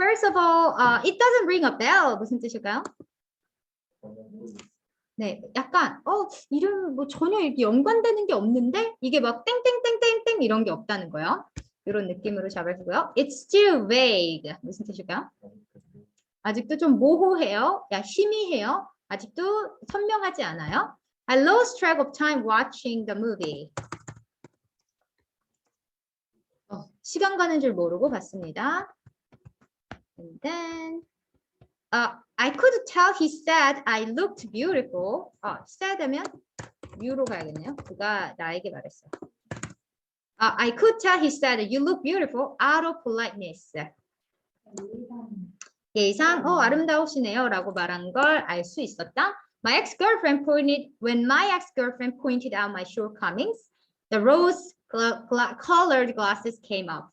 First of all, uh, it doesn't ring a bell. 무슨 뜻일까요? 네, 약간 어 이름 뭐 전혀 이렇게 연관되는 게 없는데 이게 막 땡땡땡땡땡 이런 게 없다는 거예요. 이런 느낌으로 잡아주고요. It's still vague. 무슨 뜻일까요? 아직도 좀 모호해요. 야 희미해요. 아직도 선명하지 않아요. I lost track of time watching the movie. 어, 시간 가는 줄 모르고 봤습니다. And then, uh, I could tell he said I looked beautiful. 어, said 하면 you로 가야겠네요. 그가 나에게 말했어. Uh, I could tell he said you look beautiful out of politeness. 예상, 어, 아름다우시네요. 라고 말한 걸 알 수 있었다. My ex-girlfriend pointed, when my ex-girlfriend pointed out my shortcomings, the rose gla- gla- colored glasses came up.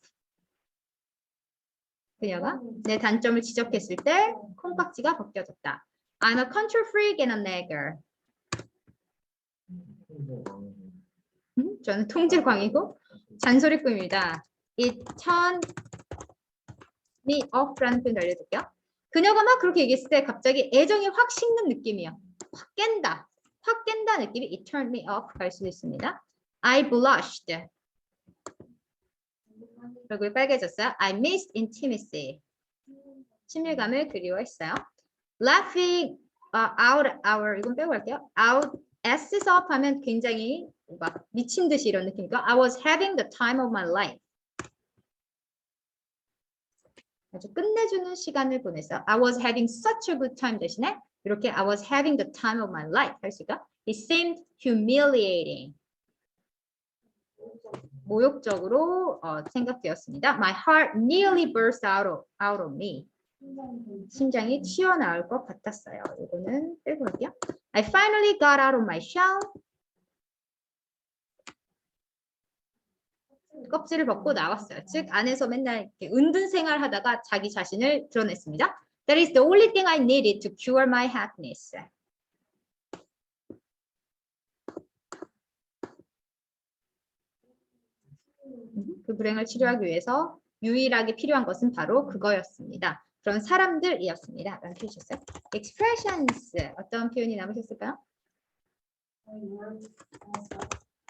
그녀가 내 단점을 지적했을 때 콩깍지가 벗겨졌다. I'm a control freak and a nagger. 음, 저는 통제광이고 잔소리꾼입니다. It turned me off라는 표현 알려줄게요. 그녀가 막 그렇게 얘기했을 때 갑자기 애정이 확 식는 느낌이야. 확 깬다. 확 깬다 느낌이 it turned me off 갈 수도 있습니다. I blushed. 얼굴이 빨개졌어요. I missed intimacy. 친밀감을 그리워했어요. Laughing uh, out our 이건 빼고 갈게요. Out S's up 하면 굉장히 막 미친 듯이 이런 느낌이니까 I was having the time of my life. 아주 끝내주는 시간을 보냈어. I was having such a good time 대신에 이렇게 I was having the time of my life 할 수가. It seemed humiliating. 모욕적으로 어, 생각되었습니다. My heart nearly burst out of, out of me. 심장이 튀어나올 것 같았어요. 이거는 빼고 할게요. I finally got out of my shell. 껍질을 벗고 나왔어요. 즉 안에서 맨날 이렇게 은둔 생활하다가 자기 자신을 드러냈습니다. That is the only thing I needed to cure my happiness. 그 불행을 치료하기 위해서 유일하게 필요한 것은 바로 그거였습니다. 그런 사람들이었습니다. 라는 표현이셨어요. expressions 어떤 표현이 남으셨을까요?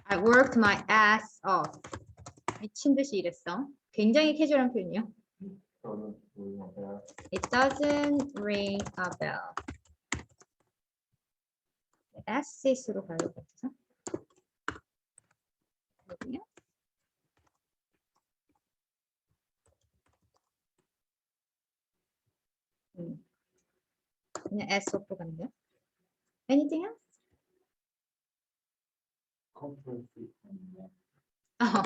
I worked my ass off. 미친 듯이 일했어. 굉장히 캐주얼한 표현이요. It doesn't ring a bell. S로 가야 될것같아서. 그러군요. 음. 그냥 S로 가는데요. Anything else? 어,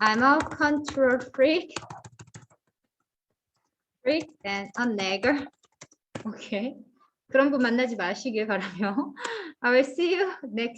I'm a control freak. freak and a nagger. 오케이. 그런 분 만나지 마시길 바라며. I will see you next